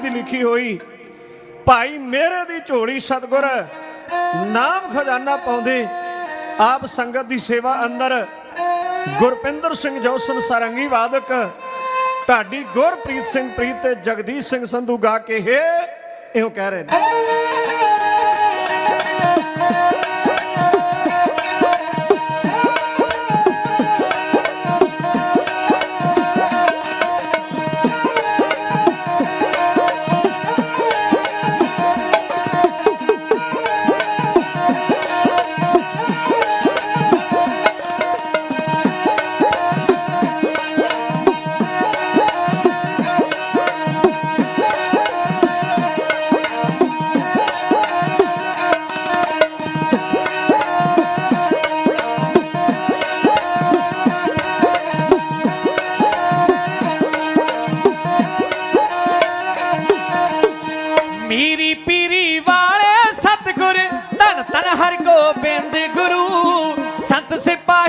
ਦੀ ਲਿਖੀ ਹੋਈ, ਭਾਈ ਮੇਰੇ ਦੀ ਝੋਲੀ ਸਤਗੁਰ, ਨਾਮ ਖਜ਼ਾਨਾ ਪਾਉਂਦੇ, ਆਪ ਸੰਗਤ ਦੀ ਸੇਵਾ ਅੰਦਰ ਗੁਰਪਿੰਦਰ ਸਿੰਘ ਜੋਸਨ ਸਰੰਗੀ ਵਾਦਕ ਢਾਡੀ ਗੁਰਪ੍ਰੀਤ ਸਿੰਘ ਪ੍ਰੀਤ ਤੇ ਜਗਦੀਸ਼ ਸਿੰਘ ਸੰਧੂ ਗਾ ਕੇ, ਹੈ, ਇਹੋ ਕਹਿ ਰਹੇ ਨੇ।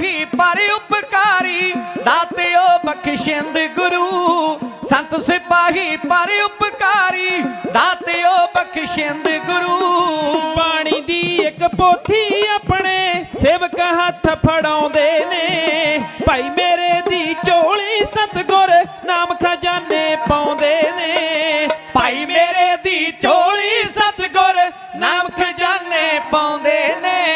ਸਿਪਾਹੀ ਪਰ ਉਪਕਾਰੀ ਦਾਤਿਓ ਬਖਸ਼ਿੰਦ ਗੁਰੂ। ਸੰਤ ਸਿਪਾਹੀ ਪਰ ਉਪਕਾਰੀ ਦਾਤਿਓ ਬਖਸ਼ਿੰਦ ਗੁਰੂ। ਬਾਣੀ ਦੀ ਇੱਕ ਪੋਥੀ ਆਪਣੇ ਸੇਵਕ ਹੱਥ ਫੜਾਉਂਦੇ ਨੇ। ਭਾਈ ਮੇਰੇ ਦੀ ਝੋਲੀ ਸਤਗੁਰ ਨਾਮ ਖਜ਼ਾਨੇ ਪਾਉਂਦੇ ਨੇ। ਭਾਈ ਮੇਰੇ ਦੀ ਝੋਲੀ ਸਤਗੁਰ ਨਾਮ ਖਜ਼ਾਨੇ ਪਾਉਂਦੇ ਨੇ।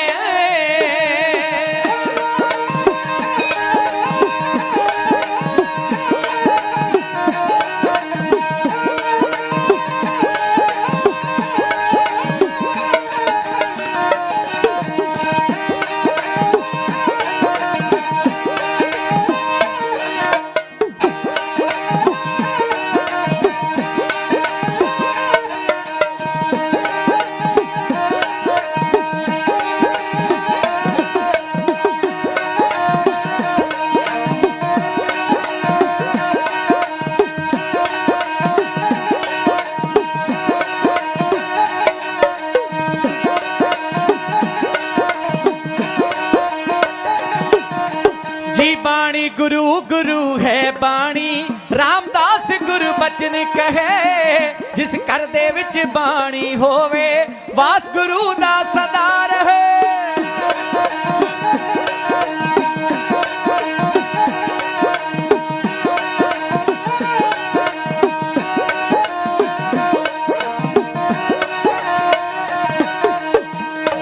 ਘਰ ਦੇ ਵਿੱਚ ਬਾਣੀ ਹੋਵੇ ਵਾਸ ਗੁਰੂ ਦਾ ਸਦਾ ਰਹੇ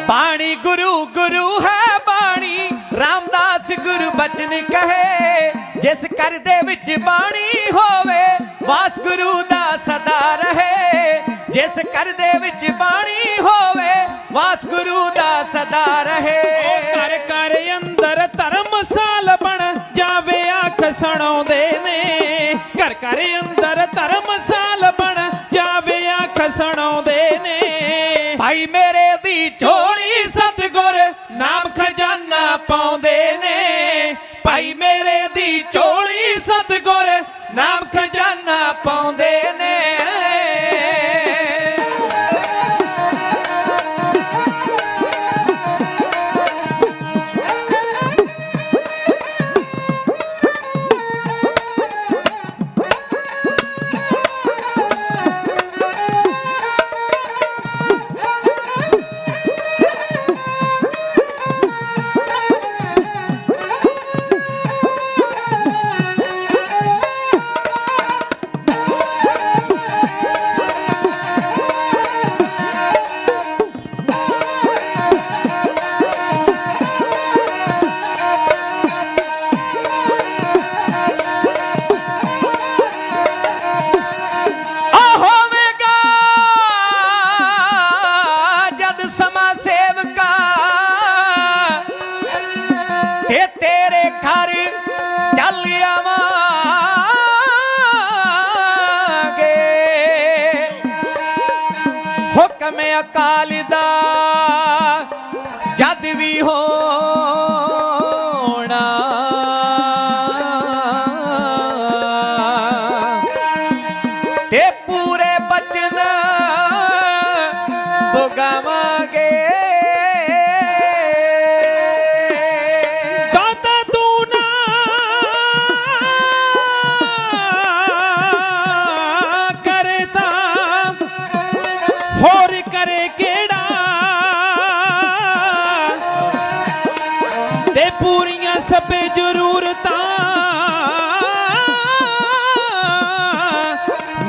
ਬਾਣੀ ਗੁਰੂ ਗੁਰੂ ਹੈ ਬਾਣੀ। ਰਾਮਦਾਸ ਗੁਰੂ ਬਚਨ ਕਹੇ, ਜਿਸ ਘਰ ਦੇ ਵਿੱਚ ਬਾਣੀ ਹੋਵੇ ਵਾਸ ਗੁਰੂ ਦਾ ਸਦਾ ਰਹੇ। ਜਿਸ ਘਰ ਦੇ ਵਿੱਚ ਬਾਣੀ ਹੋਵੇ ਵਾਸ ਗੁਰੂ ਦਾ ਸਦਾ ਰਹੇ। ਘਰ ਘਰ ਅੰਦਰ ਧਰਮਸਾਲ ਬਣ ਜਾਵੇ ਆਖ ਸੁਣਾਉਂਦੇ ਨੇ। ਘਰ ਘਰ ਅੰਦਰ ਧਰਮਸਾਲ ਬਣ ਜਾਵੇ ਆਖ ਸੁਣਾਉਂਦੇ ਨੇ। ਭਾਈ ਮੇਰੇ ਦੀ ਝੋਲੀ ਸਤਗੁਰ ਨਾਮ ਖਜ਼ਾਨਾ ਪਾਉਂਦੇ ਨੇ। ਭਾਈ ਮੇਰੇ ਦੀ ਝੋਲੀ ਸਤਗੁਰ ਨਾਮ ਖਜ਼ਾਨਾ ਪਾਉਂਦੇ ਨੇ।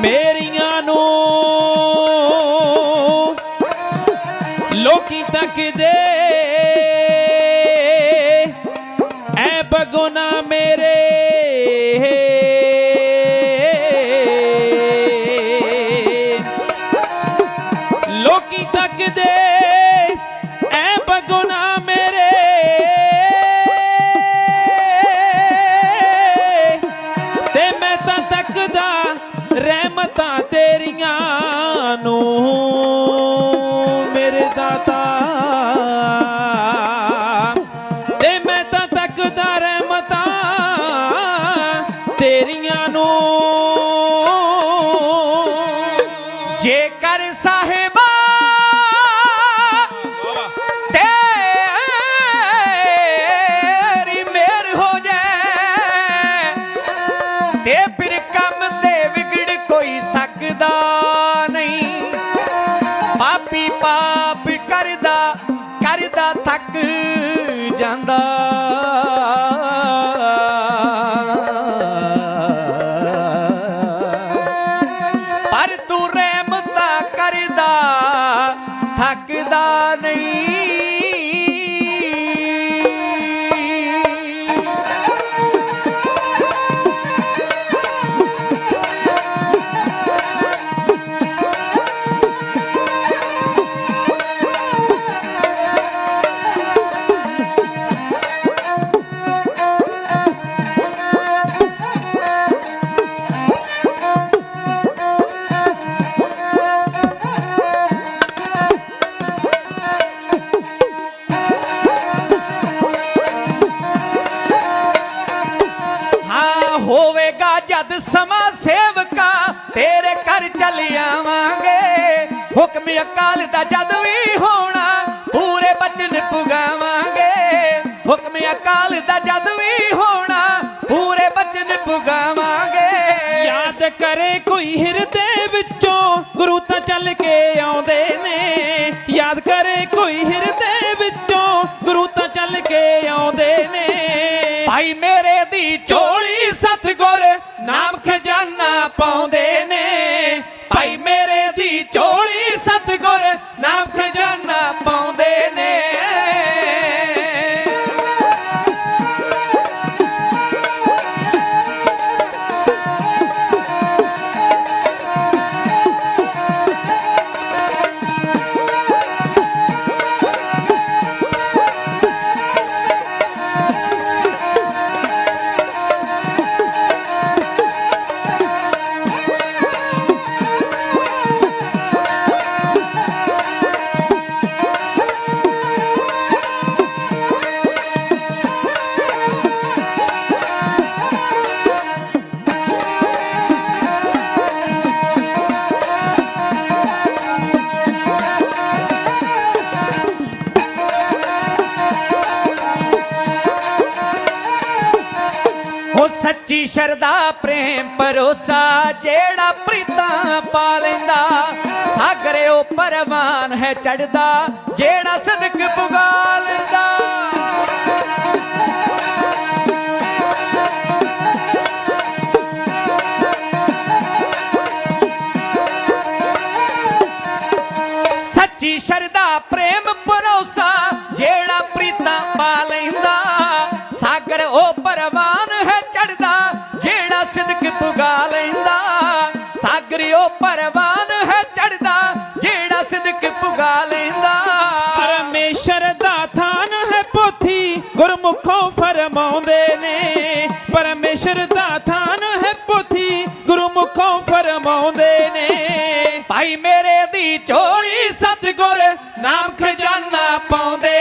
ਮੇਰੀਆਂ ਨੂੰ ਲੋਕੀ ਤੱਕਦੇ। ਐ ਬਗੁਨਾ ਮੇਰੇ। ਲੋਕੀ ਤੱਕਦੇ। ਥੱਕ ਜਾਂਦਾ। ਜਦ ਸਮਾਂ ਸੇਵਕਾ ਤੇਰੇ ਘਰ ਚੱਲ ਆਵਾਂਗੇ। ਹੁਕਮ ਅਕਾਲ ਦਾ ਜਦ ਵੀ ਹੋਣਾ ਪੂਰੇ ਬਚਨ ਪੁਗਾਵਾਂਗੇ। ਹੁਕਮ ਅਕਾਲ ਦਾ ਜਦ ਵੀ ਹੋਣਾ ਪੂਰੇ ਬਚਨ ਪੁਗਾਵਾਂਗੇ। ਯਾਦ ਕਰੇ ਕੋਈ ਹਿਰਦੇ ਵਿੱਚੋਂ ਗੁਰੂ ਤਾਂ ਚੱਲ ਕੇ ਆਉਂਦੇ ਨੇ। ਯਾਦ ਕਰੇ ਕੋਈ ਹਿਰਦੇ ਵਿੱਚੋਂ ਗੁਰੂ ਤਾਂ ਚੱਲ ਕੇ ਆਉਂਦੇ ਨੇ। ਭਾਈ ਮੇਰੇ ਨਾਮ ਖਜ਼ਾਨਾ ਪਾਉਂਦੇ ਸੱਚੀ ਸ਼ਰਦਾ ਪ੍ਰੇਮ, ਭਰੋਸਾ ਜਿਹੜਾ ਪ੍ਰੀਤਾਂ ਪਾ ਲੈਂਦਾ। ਸਾਗਰੇ ਉਹ ਪਰਵਾਨ ਹੈ ਚੜਦਾ ਜਿਹੜਾ ਸਦਕ ਪੁਗਾ ਲੈਂਦਾ। ਕਰਿਓ ਪਰਵਾਨ ਹੈ ਚੜਦਾ ਜਿਹੜਾ ਸਿਦਕ ਪੁਗਾ ਲੈਂਦਾ। ਪਰਮੇਸ਼ਰ ਦਾ ਥਾਨ ਹੈ ਪੋਥੀ ਗੁਰਮੁਖੋਂ ਫਰਮਾਉਂਦੇ ਨੇ। ਪਰਮੇਸ਼ਰ ਦਾ ਥਾਨ ਹੈ ਪੋਥੀ ਗੁਰਮੁਖੋਂ ਫਰਮਾਉਂਦੇ ਨੇ। ਭਾਈ ਮੇਰੇ ਦੀ ਚੋਲੀ ਸਤਗੁਰ ਨਾਮ ਖਜ਼ਾਨਾ ਪਾਉਂਦੇ